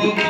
ಹೋಗ